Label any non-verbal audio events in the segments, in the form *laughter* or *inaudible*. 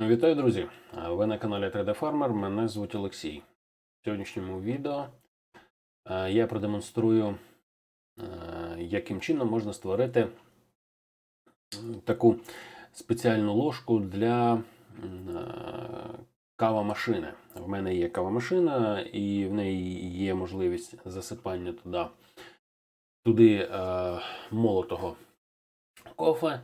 Вітаю, друзі! Ви на каналі 3D Farmer. Мене звуть Олексій. В сьогоднішньому відео е, я продемонструю, е, яким чином можна створити таку спеціальну ложку для е, кавомашини. В мене є кавомашина, і в неї є можливість засипання туди, туди молотого кофе.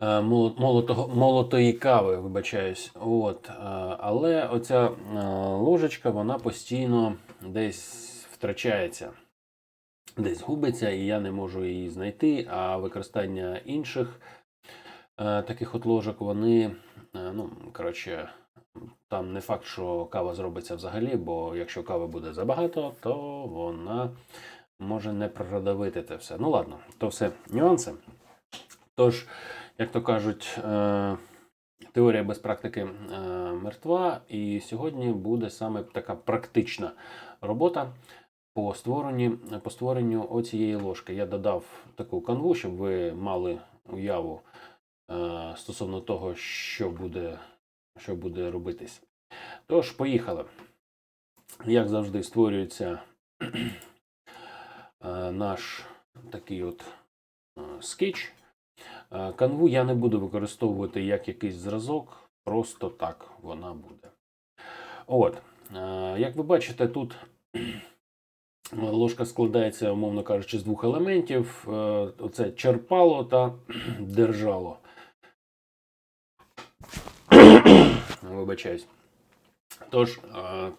Е, моло- молотого, молотої кави, вибачаюсь. От. е, Але оця е, ложечка, вона постійно десь втрачається, десь губиться, і я не можу її знайти. А використання інших таких от ложок, вони, ну, коротше, там не факт, що кава зробиться взагалі, бо якщо кави буде забагато, то вона може не продавити це все. Ну ладно, то все нюанси. Тож, як то кажуть, е, теорія без практики е, мертва, і сьогодні буде саме така практична робота по створенню, по створенню оцієї ложки. Я додав таку канву, щоб ви мали уяву е, стосовно того, що буде, що буде робитись. Тож, поїхали. Як завжди, створюється наш такий от скетч. Е, Канву я не буду використовувати як якийсь зразок, просто так вона буде. От, е, як ви бачите, тут *clears throat* ложка складається, умовно кажучи, з двох елементів: Е, оце черпало та *clears throat* держало. *clears throat* Вибачаюсь. Тож,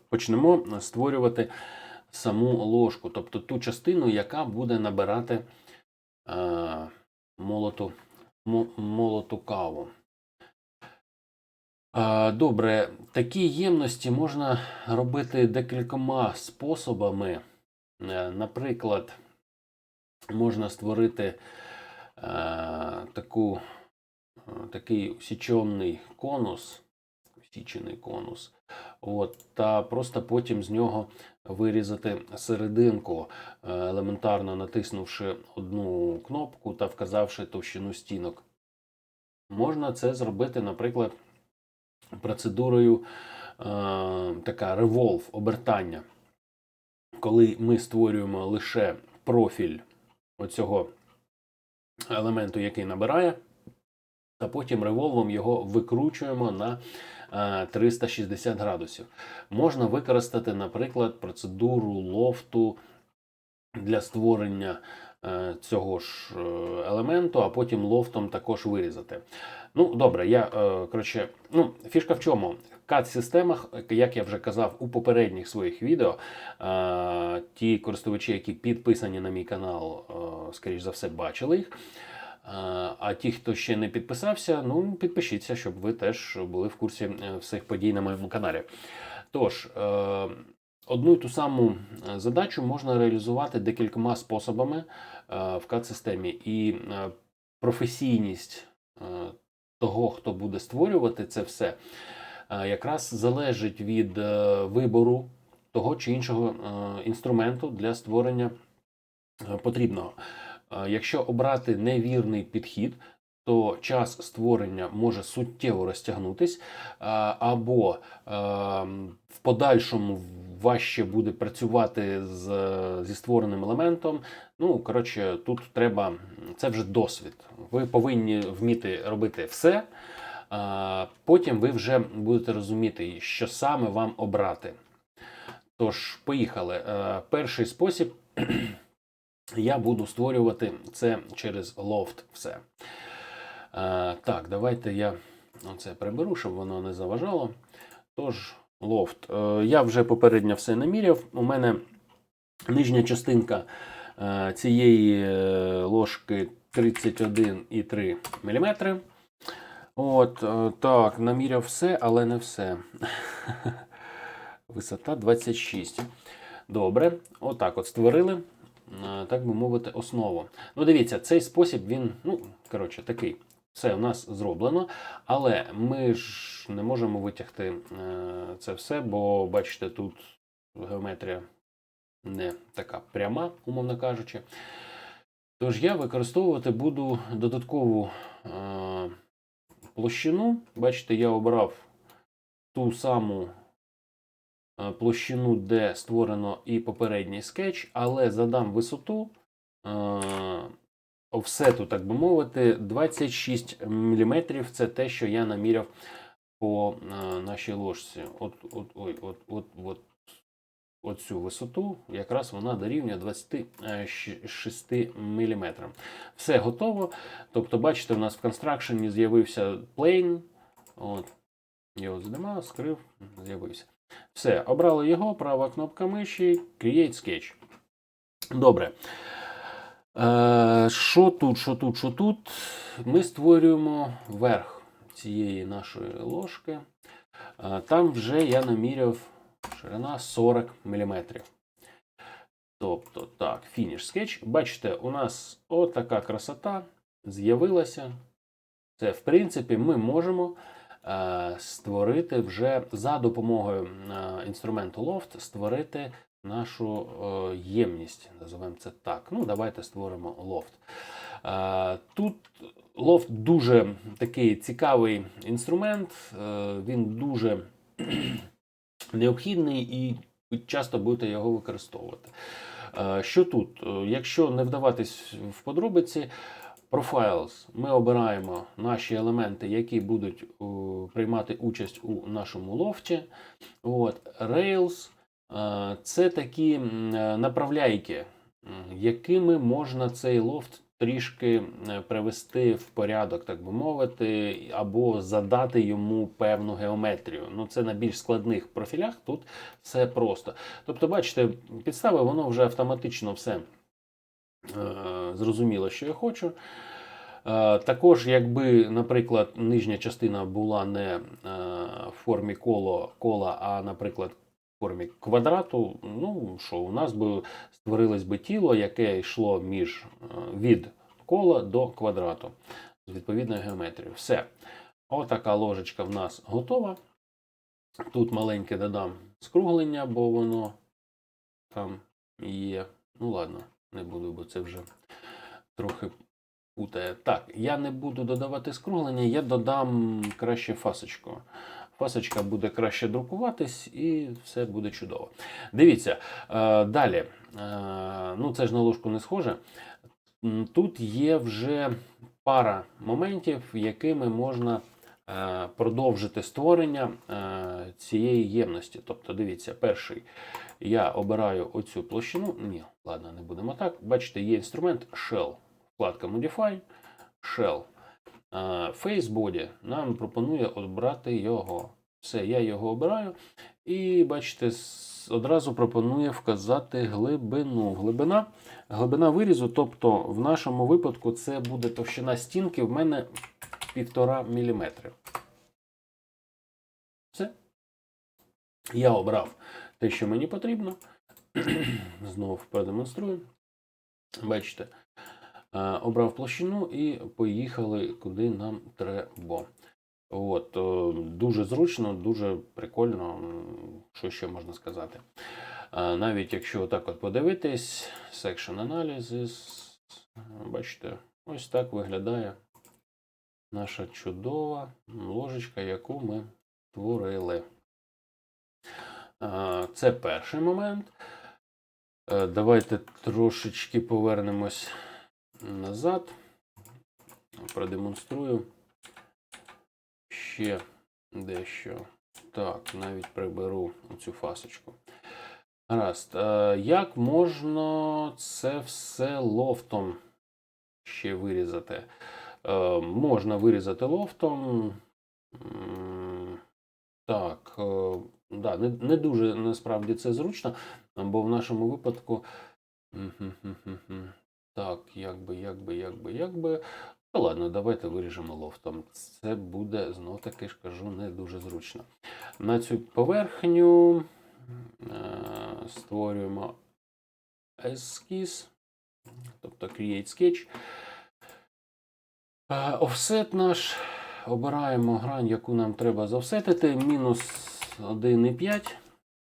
почнемо створювати саму ложку, тобто ту частину, яка буде набирати молоту мо- молоту каву. Добре, такі ємності можна робити декількома способами. Е, Наприклад, можна створити е, таку, е, такий усічений конус, усічений конус, от, та просто потім з нього вирізати серединку, елементарно натиснувши одну кнопку та вказавши товщину стінок. Можна це зробити, наприклад, процедурою е, така револв, обертання. Коли ми створюємо лише профіль оцього елементу, який набирає, та потім револвом його викручуємо на е, 360 градусів. Можна використати, наприклад, процедуру лофту для створення е, цього ж е, елементу, а потім лофтом також вирізати. Ну, добре, я е, коротше, ну, фішка в чому? В CAD-системах, як я вже казав у попередніх своїх відео, е, ті користувачі, які підписані на мій канал, е, скоріш за все, бачили їх. Е, А ті, хто ще не підписався, ну підпишіться, щоб ви теж були в курсі е, всіх подій на моєму каналі. Тож, е, одну і ту саму е, задачу можна реалізувати декількома способами е, в CAD-системі. І е, професійність е, того, хто буде створювати це все, е, якраз залежить від е, вибору того чи іншого е, інструменту для створення е, потрібного. Е, Якщо обрати невірний підхід, то час створення може суттєво розтягнутись, або е, в подальшому важче буде працювати з, зі створеним елементом. Ну, коротше, тут треба це вже досвід. Ви повинні вміти робити все. Потім ви вже будете розуміти, що саме вам обрати. Тож, поїхали. Е, Перший спосіб *clears throat* я буду створювати це через лофт все. Е, Так, давайте я це приберу, щоб воно не заважало. Тож, лофт. Е, Я вже попередньо все наміряв. У мене нижня частинка е, цієї ложки 31,3 мм. От, так, наміряв все, але не все. *laughs* Висота 26. Добре, отак от створили, так би мовити, основу. Ну, дивіться, цей спосіб він, ну, коротше, такий. Все у нас зроблено, але ми ж не можемо витягти е, це все, бо бачите, тут геометрія не така пряма, умовно кажучи. Тож я використовувати буду додаткову е, площину. Бачите, я обрав ту саму е, площину, де створено і попередній скетч, але задам висоту офсету, так би мовити, 26 мм. Це те, що я наміряв по е, нашій ложці. От, от, ой, от, от, от, оцю висоту, якраз вона дорівнює 26 мм. Все готово. Тобто, бачите, у нас в констракшені з'явився plane. От. Його здима, скрив, з'явився. Все, обрали його, права кнопка миші, Create Sketch. Добре. Е, Що тут, що тут, що тут? Ми створюємо верх цієї нашої ложки. Е, Там вже я наміряв ширина 40 мм. Тобто, так, фініш скетч. Бачите, у нас отака красота з'явилася. Це, в принципі, ми можемо е, створити вже за допомогою інструменту Loft, створити нашу е, ємність. Називаємо це так. Ну, давайте створимо Loft. Е, тут Loft дуже такий цікавий інструмент, е, він дуже *clears throat* необхідний і часто будете його використовувати. Що тут? Якщо не вдаватись в подробиці, Profiles ми обираємо наші елементи, які будуть приймати участь у нашому лофті. От, Rails це такі е, направляйки, якими можна цей лофт трішки привести в порядок, так би мовити, або задати йому певну геометрію. Ну, це на більш складних профілях, тут все просто. Тобто, бачите, підстави, воно вже автоматично все е, зрозуміло, що я хочу. Е, Також, якби, наприклад, нижня частина була не в формі коло, кола, а, наприклад, формі квадрату, ну що, у нас би створилось би тіло, яке йшло між е, від кола до квадрату з відповідною геометрією. Все. Отака ложечка в нас готова. Тут маленьке додам скруглення, бо воно там є. Ну ладно, не буду, бо це вже трохи путає. Так, я не буду додавати скруглення, я додам краще фасочку. Фасочка буде краще друкуватись і все буде чудово. Дивіться, е, далі. Е, ну, це ж на ложку не схоже. Тут є вже пара моментів, якими можна е, продовжити створення цієї ємності. Тобто, дивіться, перший я обираю оцю площину. Ні, ладно, не будемо так. Бачите, є інструмент Shell. Вкладка Modify, Shell. Body нам пропонує обрати його. Все, я його обираю. І бачите, одразу пропонує вказати глибину. Глибина, глибина вирізу, тобто в нашому випадку це буде товщина стінки в мене 1,5 мм. Все. Я обрав те, що мені потрібно. *clears throat* Знову продемонструю. Бачите, обрав площину і поїхали куди нам треба. От, е, дуже зручно, дуже прикольно. Що ще можна сказати? Е, Навіть якщо так от подивитись, Section Analysis, бачите, ось так виглядає наша чудова ложечка, яку ми творили. Е, Це перший момент. Е, Давайте трошечки повернемось назад. Продемонструю ще дещо. Так, навіть приберу цю фасочку. Гаразд. Е, Як можна це все лофтом ще вирізати? Е, Можна вирізати лофтом. Так, е, да, не, не дуже насправді це зручно, бо в нашому випадку. Так, як би, як би, як би, як би. Та ладно, давайте виріжемо лофтом. Це буде, знов таки ж кажу, не дуже зручно. На цю поверхню е, створюємо ескіз, тобто Create Sketch. Е, Офсет наш. Обираємо грань, яку нам треба заофсетити. Мінус 1,5.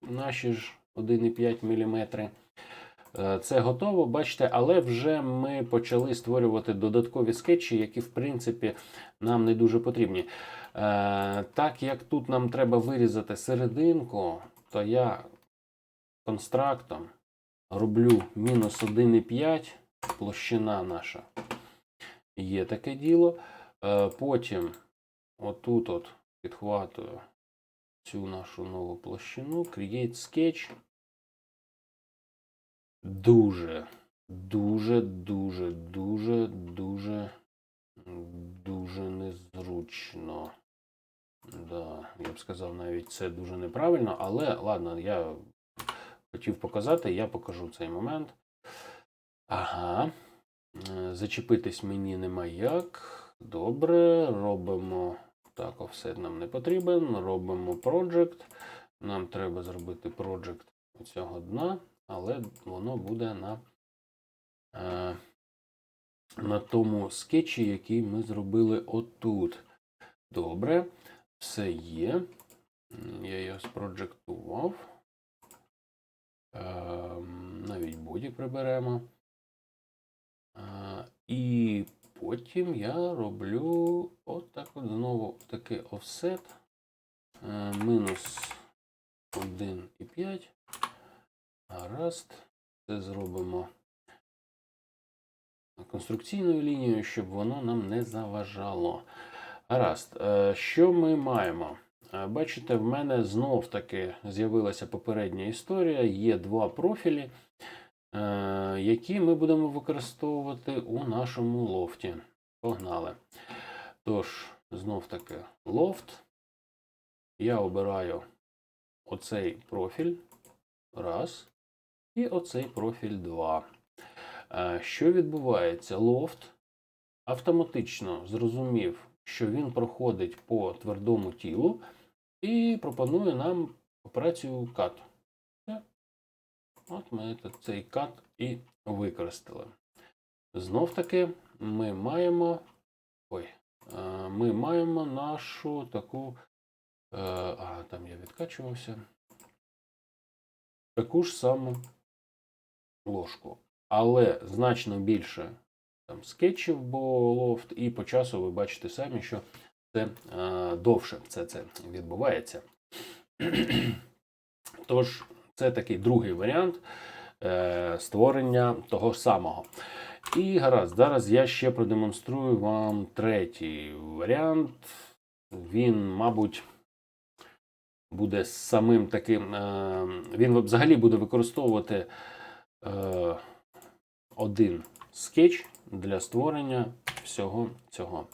Наші ж 1,5 мм. Е, Це готово, бачите, але вже ми почали створювати додаткові скетчі, які, в принципі, нам не дуже потрібні. Е, Так як тут нам треба вирізати серединку, то я констрактом роблю мінус 1,5 площина наша. Є таке діло. Е, Потім отут от підхватую цю нашу нову площину, Create Sketch. Дуже, дуже, дуже, дуже, дуже, дуже незручно. Да, я б сказав, навіть це дуже неправильно, але ладно, я хотів показати, я покажу цей момент. Ага. Е, Зачепитись мені нема як. Добре, робимо. Так, офсет нам не потрібен. Робимо project. Нам треба зробити project цього дна, але воно буде на, е, на тому скетчі, який ми зробили отут. Добре, все є. Я його спроджектував. Ем, навіть боді приберемо. Е, і потім я роблю отак от знову такий офсет. Е, мінус 1,5. Гаразд. Це зробимо конструкційною лінією, щоб воно нам не заважало. Гаразд. Е, Що ми маємо? Е, Бачите, в мене знов таки з'явилася попередня історія. Є два профілі, е, які ми будемо використовувати у нашому лофті. Погнали. Тож, знов таки, лофт. Я обираю оцей профіль. Раз. І оцей профіль 2. Е, Що відбувається? Лофт автоматично зрозумів, що він проходить по твердому тілу і пропонує нам операцію кат. От ми цей кат і використали. Знов таки ми маємо. Ой, е, ми маємо нашу таку. е, А, там я відкачувався. Таку ж саму ложку. Але значно більше там скетчів, бо лофт, і по часу ви бачите самі, що це е, довше це, це відбувається. *clears throat* Тож, це такий другий варіант е, створення того самого. І гаразд, зараз я ще продемонструю вам третій варіант. Він, мабуть, буде самим таким. Е, він взагалі буде використовувати е, один скетч для створення всього цього.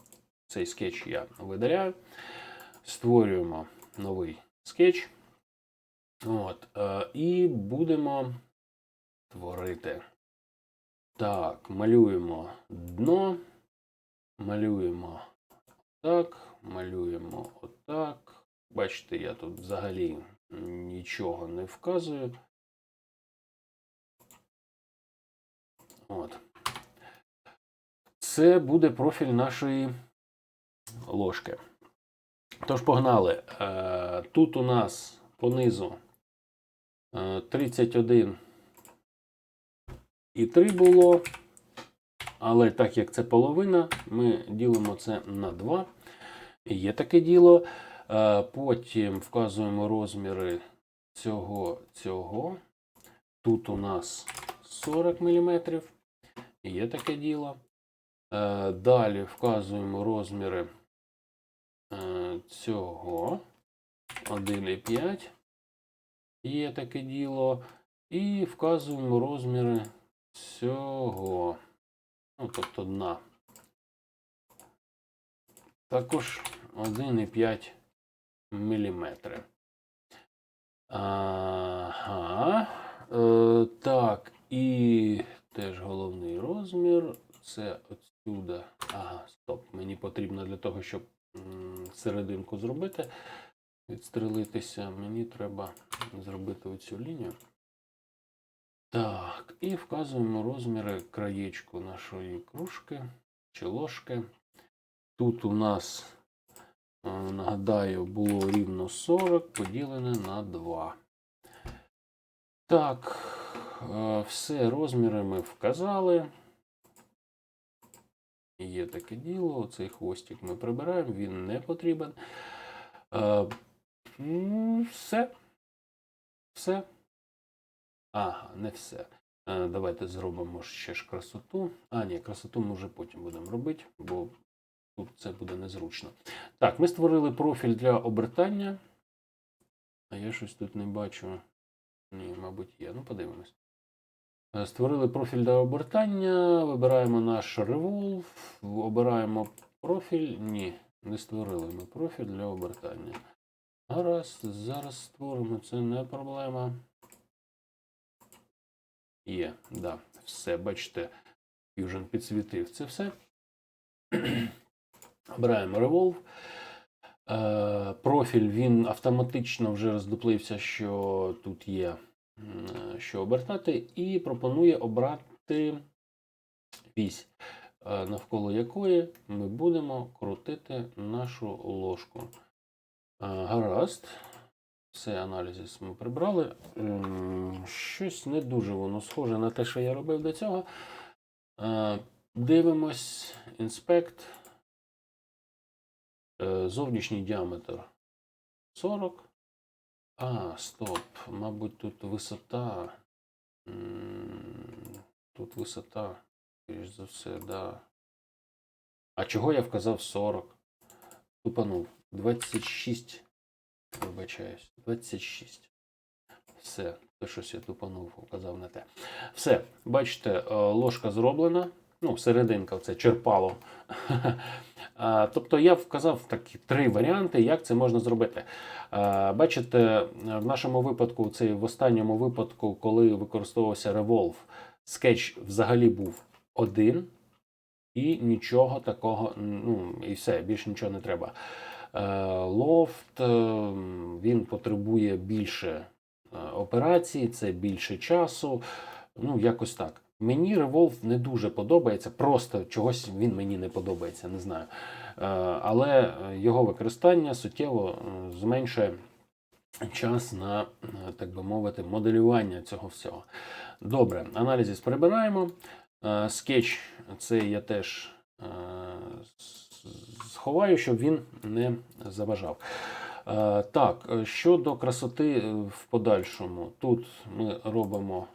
Цей скетч я видаляю. Створюємо новий скетч. От, е, і будемо творити. Так, малюємо дно, малюємо так, малюємо отак. Бачите, я тут взагалі нічого не вказую. От. Це буде профіль нашої ложки. Тож, погнали. Е, Тут у нас понизу е, 31 і 3 було. Але так як це половина, ми ділимо це на 2. Є таке діло. Е, Потім вказуємо розміри цього, цього. Тут у нас 40 мм. Є таке діло. Е, Далі вказуємо розміри е, цього 1,5. Є таке діло. І вказуємо розміри цього. Ну, тобто дна. Також 1,5 мм. Ага. Е, так, і теж головний розмір. Це отсюда. Ага, стоп. Мені потрібно для того, щоб серединку зробити, відстрелитися, мені треба зробити оцю лінію. Так, і вказуємо розміри краєчку нашої кружки чи ложки. Тут у нас, е, нагадаю, було рівно 40 поділене на 2. Так, все розміри ми вказали. Є таке діло, оцей хвостик ми прибираємо, він не потрібен. Е, Все. Все. Ага, не все. Е, Давайте зробимо ще ж красоту. А, ні, красоту ми вже потім будемо робити, бо тут це буде незручно. Так, ми створили профіль для обертання. А я щось тут не бачу. Ні, мабуть, є. Ну, подивимось. Е, Створили профіль для обертання, вибираємо наш Revolve, обираємо профіль. Ні, не створили ми профіль для обертання. Гаразд, зараз створимо, це не проблема. Є, да, все, бачите, Fusion підсвітив це все. Обираємо Revolve. Е, профіль він автоматично вже роздуплився, що тут є що обертати, і пропонує обрати вісь, е, навколо якої ми будемо крутити нашу ложку. Е, Гаразд. Все, аналізис ми прибрали. Щось не дуже воно схоже на те, що я робив до цього. Е, Дивимось, інспект. Е, Зовнішній діаметр 40. А, стоп. Мабуть, тут висота. Тут висота, скоріш за все, да. А чого я вказав 40? Тупанув. 26. Вибачаюсь. 26. Все. То щось я тупанув, вказав на те. Все, бачите, е, ложка зроблена. Ну, серединка, це черпало. *laughs* Тобто я вказав такі три варіанти, як це можна зробити. Бачите, в нашому випадку, це в останньому випадку, коли використовувався Revolve, скетч взагалі був один, і нічого такого, ну і все, більше нічого не треба. Лофт е, він потребує більше е, операцій, це більше часу. Ну, якось так. Мені Revolve не дуже подобається, просто чогось він мені не подобається, не знаю. Е, Але його використання суттєво е, зменшує час на, е, так би мовити, моделювання цього всього. Добре, аналізис прибираємо. Е, Скетч цей я теж е, сховаю, щоб він не заважав. Е, Так, е, щодо красоти е, в подальшому, тут ми робимо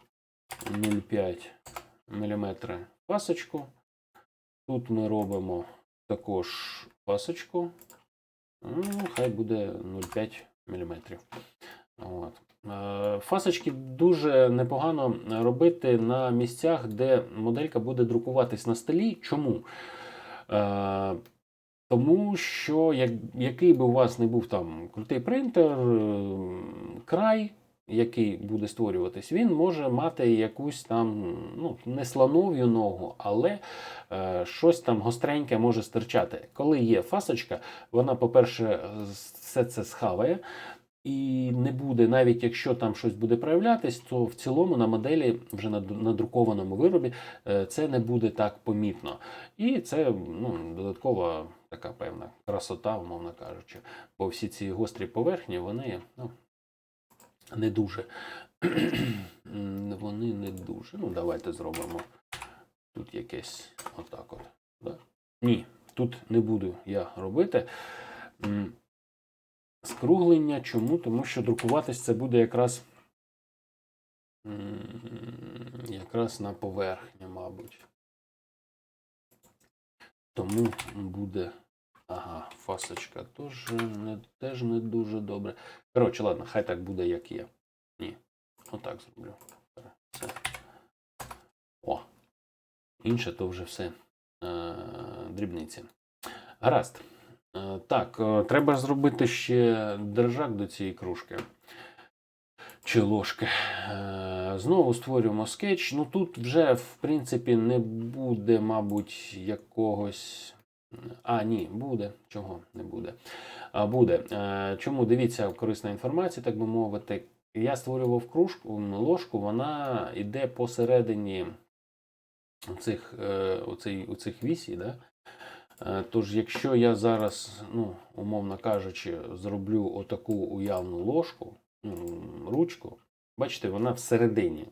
0,5 мм пасочку. Тут ми робимо також пасочку. Ну, хай буде 0,5 мм. От. Е, Фасочки дуже непогано робити на місцях, де моделька буде друкуватись на столі. Чому? Е, Тому що як, який би у вас не був там крутий принтер, е, край, який буде створюватись, він може мати якусь там ну, не слонов'ю ногу, але е, щось там гостреньке може стирчати. Коли є фасочка, вона, по-перше, все це схаває. І не буде, навіть якщо там щось буде проявлятись, то в цілому на моделі, вже на надрукованому виробі, е, це не буде так помітно. І це ну, додаткова така певна красота, умовно кажучи. Бо всі ці гострі поверхні, вони ну, не дуже. Вони не дуже. Ну, давайте зробимо тут якесь отак от. Да? Ні, тут не буду я робити. Скруглення. Чому? Тому що друкуватись це буде якраз, якраз на поверхні, мабуть. Тому буде. Ага, фасочка теж не, теж не дуже добре. Коротше, ладно, хай так буде, як є. Ні. Отак зроблю. Все. О. Інше то вже все е, дрібниці. Гаразд. Е, Так, е, треба зробити ще держак до цієї кружки. Чи ложки. Е, Знову створюємо скетч. Ну тут вже, в принципі, не буде, мабуть, якогось. А, ні, буде. Чого не буде? А, буде. Е, Чому дивіться корисна інформація, так би мовити. Я створював кружку, ложку, вона йде посередині цих, е, оцей, оцих вісій, да? Е, Тож, якщо я зараз, ну, умовно кажучи, зроблю отаку уявну ложку, ручку, бачите, вона всередині.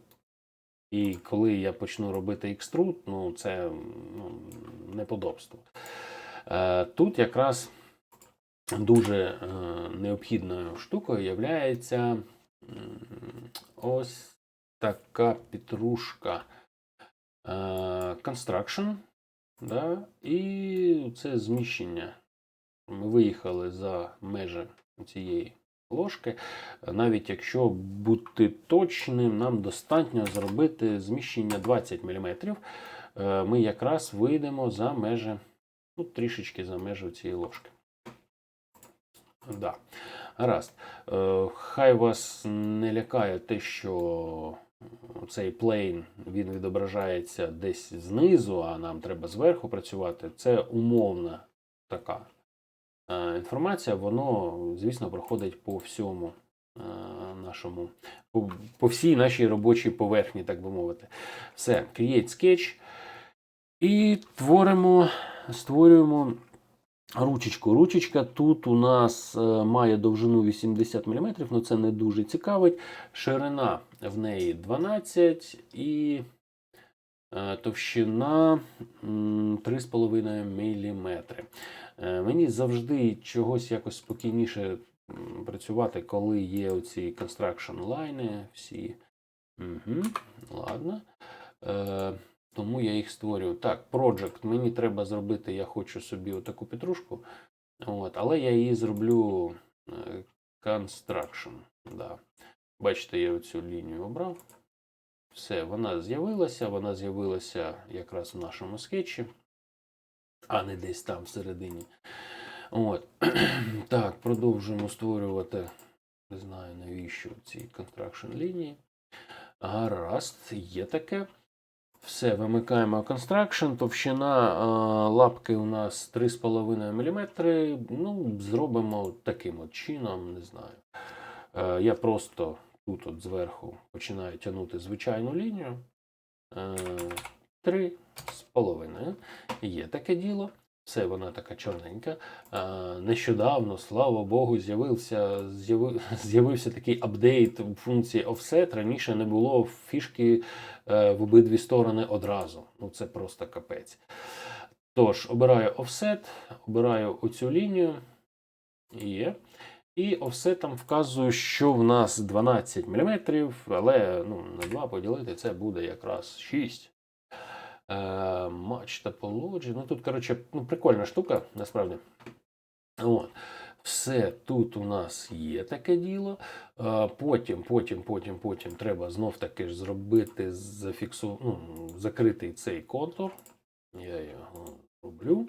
І коли я почну робити екструд, ну це ну, неподобство. Е, Тут якраз дуже е, необхідною штукою є ось така петрушка е, Construction. Да? І це зміщення. Ми виїхали за межі цієї ложки. Навіть якщо бути точним, нам достатньо зробити зміщення 20 мм. Ми якраз вийдемо за межі, ну, трішечки за межі цієї ложки. Да. Гаразд. Е, Хай вас не лякає те, що цей плейн він відображається десь знизу, а нам треба зверху працювати. Це умовна така е, інформація. Воно, звісно, проходить по всьому е, нашому, по всій нашій робочій поверхні, так би мовити. Все, create sketch. І творимо, створюємо ручечку. Ручечка тут у нас е, має довжину 80 мм, але це не дуже цікавить. Ширина в неї 12 і е, товщина 3,5 мм. Е, Мені завжди чогось якось спокійніше працювати, коли є оці construction лайни всі. Угу, ладно. Тому я їх створюю. Так, project. Мені треба зробити, я хочу собі отаку петрушку. От, але я її зроблю е, construction. Да. Бачите, я оцю лінію обрав. Все, вона з'явилася, вона з'явилася якраз в нашому скетчі, а не десь там всередині. От. *clears throat* Так, продовжуємо створювати. Не знаю навіщо ці construction лінії. Гаразд, є таке. Все, вимикаємо Construction. Товщина е, лапки у нас 3,5 мм. Ну, зробимо таким от чином, не знаю. Е, я просто тут от зверху починаю тягнути звичайну лінію. Е, 3,5. Є таке діло. Все, вона така чорненька. Нещодавно, слава Богу, з'явився, з'яви- *laughs* з'явився такий апдейт у функції offset. Раніше не було фішки е, в обидві сторони одразу. Ну це просто капець. Тож, обираю offset, обираю оцю лінію. Є. І offset вказую, що в нас 12 мм, але ну, на 2 поділити це буде якраз 6. Е, Match topology. Ну тут, коротше, ну, прикольна штука, насправді. От. Все тут у нас є таке діло. Е, Потім, потім, потім, потім треба знов таки ж зробити зафіксу... ну, закритий цей контур. Я його роблю.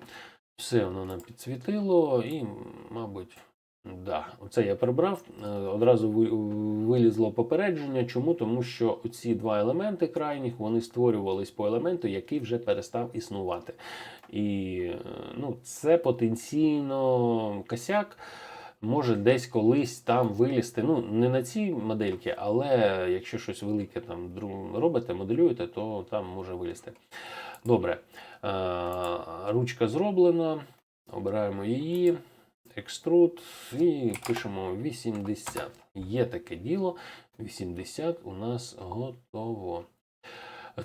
Все воно нам підсвітило і, мабуть, да, оце я прибрав. Е, Одразу вилізло попередження. Чому? Тому що ці два елементи крайніх вони створювались по елементу, який вже перестав існувати. І е, ну, це потенційно косяк. Може десь колись там вилізти. Ну, не на цій модельки, але якщо щось велике там робите, моделюєте, то там може вилізти. Добре. Е, Ручка зроблена. Обираємо її. Екструд і пишемо 80. Є таке діло. 80 у нас готово.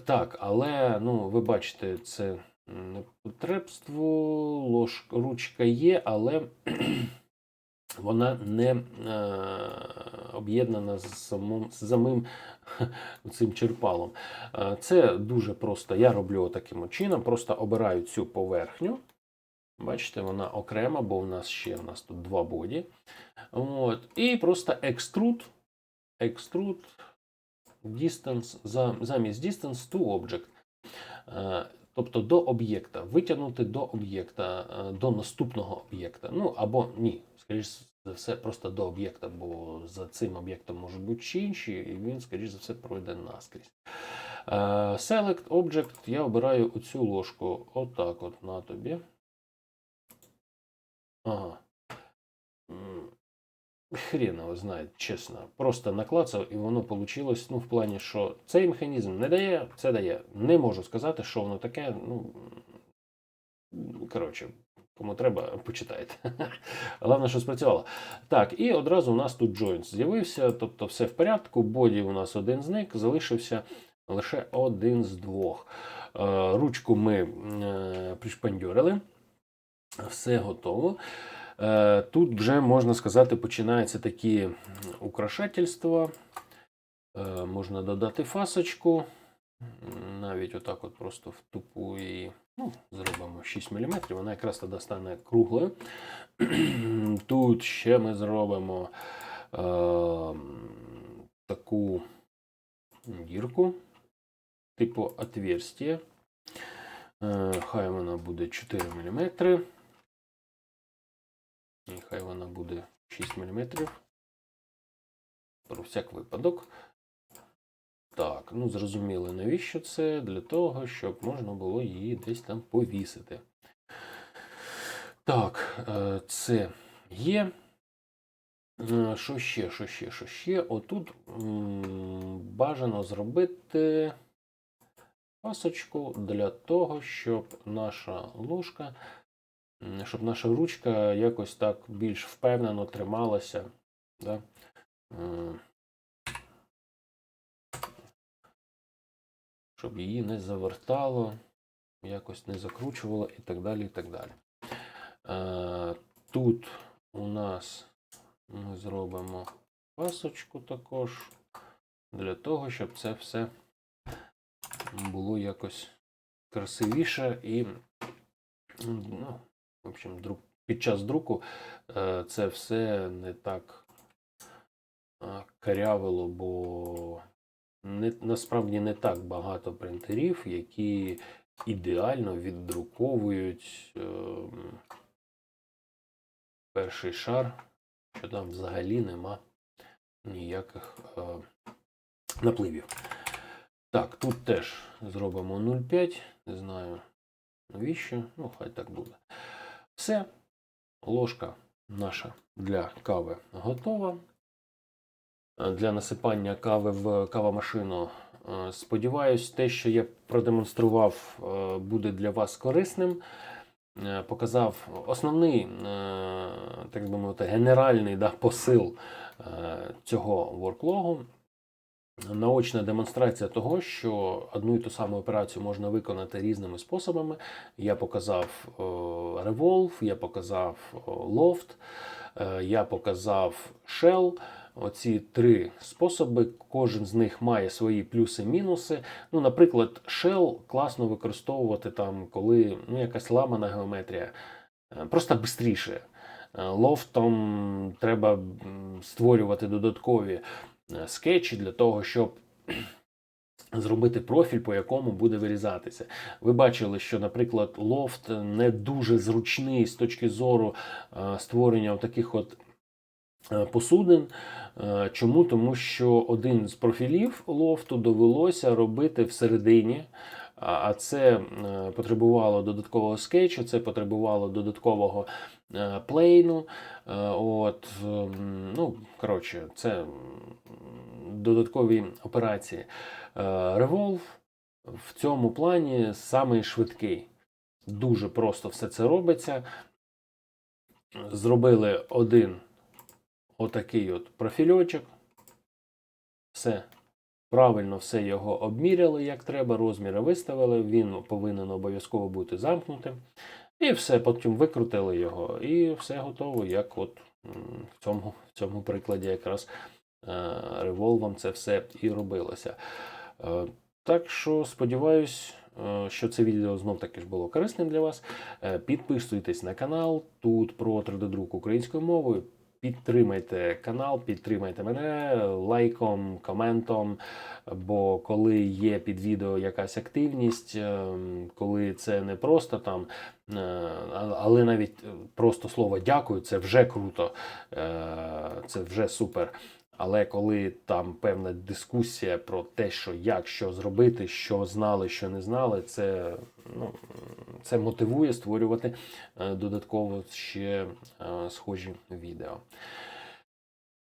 Так, але ну, ви бачите, це непотребство, ложка, ручка є, але *clears throat* вона не е, об'єднана з самим, з самим *laughs* цим черпалом. Е, Це дуже просто. Я роблю таким чином, просто обираю цю поверхню. Бачите, вона окрема, бо у нас ще у нас тут два боді. От, і просто екструд, екструд, distance, замість distance to object. Е, Тобто до об'єкта, витягнути до об'єкта, е, до наступного об'єкта. Ну або ні, скоріш за все, просто до об'єкта, бо за цим об'єктом можуть бути ще інші, і він, скоріш за все, пройде наскрізь. Е, Select Object, я обираю оцю ложку. Отак от на тобі. Ага. Хрен його знає, чесно. Просто наклацав, і воно вийшло. Ну, в плані, що цей механізм не дає, це дає. Не можу сказати, що воно таке. Ну, коротше, кому треба, почитайте. *laughs* Головне, що спрацювало. Так, і одразу у нас тут joints з'явився, тобто все в порядку. Боді у нас один зник, залишився лише один з двох. Е, Ручку ми е, пришпандьорили, все готово. Е, Тут вже можна сказати, починаються такі украшательства. Е, Можна додати фасочку. Навіть отак от просто в тупу і ну, зробимо 6 мм, вона якраз тоді стане круглою. *clears throat* Тут ще ми зробимо е, таку дірку, типу отверстие. Е, хай вона буде 4 мм. І хай вона буде 6 мм. Про всяк випадок. Так, ну зрозуміло, навіщо це? Для того, щоб можна було її десь там повісити. Так, е, це є. Е, Що ще, що ще, що ще? Отут бажано зробити пасочку для того, щоб наша ложка, щоб наша ручка якось так більш впевнено трималася. Да? Щоб її не завертало, якось не закручувало і так далі. і так далі. Тут у нас ми зробимо пасочку також для того, щоб це все було якось красивіше і, ну, в общем, друк, під час друку е, це все не так е, карявило, бо не, насправді не так багато принтерів, які ідеально віддруковують е, перший шар, що там взагалі нема ніяких е, напливів. Так, тут теж зробимо 0,5. Не знаю навіщо. Ну, хай так буде. Все. Ложка наша для кави готова. Е, Для насипання кави в кавомашину. Е, Сподіваюсь, те, що я продемонстрував, е, буде для вас корисним. Показав основний, так би мовити, генеральний да, посил цього ворклогу. Наочна демонстрація того, що одну і ту саму операцію можна виконати різними способами. Я показав е, Revolve, я показав е, Loft, е, я показав Shell. Оці три способи, кожен з них має свої плюси-мінуси. Ну, наприклад, Shell класно використовувати там, коли ну, якась ламана геометрія, просто швидше. Лофтом треба створювати додаткові скетчі для того, щоб *clears throat* зробити профіль, по якому буде вирізатися. Ви бачили, що, наприклад, лофт не дуже зручний з точки зору е, створення таких от е, посудин. Е, Чому? Тому що один з профілів лофту довелося робити всередині. А це е, потребувало додаткового скетчу, це потребувало додаткового е, плейну. Е, От, ну, коротше, це додаткові операції. Revolve в цьому плані самий швидкий. Дуже просто все це робиться. Зробили один отакий от профільочок. Все. Правильно все його обміряли, як треба, розміри виставили. Він повинен обов'язково бути замкнутим. І все, потім викрутили його, і все готово, як от в цьому, в цьому прикладі якраз е, револвом це все і робилося. Е, Так що сподіваюсь, е, що це відео знов таки ж було корисним для вас. Підписуйтесь на канал тут про 3D-друк українською мовою. Підтримайте канал, підтримайте мене лайком, коментом. Бо коли є під відео якась активність, ем, коли це не просто там, е, але навіть е, просто слово дякую, це вже круто, е, це вже супер. Але коли там певна дискусія про те, що як, що зробити, що знали, що не знали, це, ну, це мотивує створювати е, додатково ще е, схожі відео.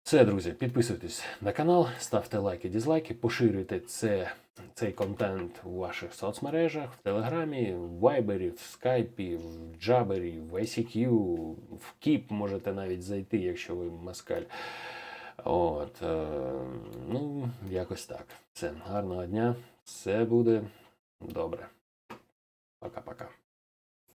Все, друзі, підписуйтесь на канал, ставте лайки, дізлайки, поширюйте це, цей контент у ваших соцмережах, в Телеграмі, в Вайбері, в Скайпі, в Джабері, в ICQ, в Кіп можете навіть зайти, якщо ви москаль. От, е, ну, якось так. Все, гарного дня, Все буде добре. Пока-пока.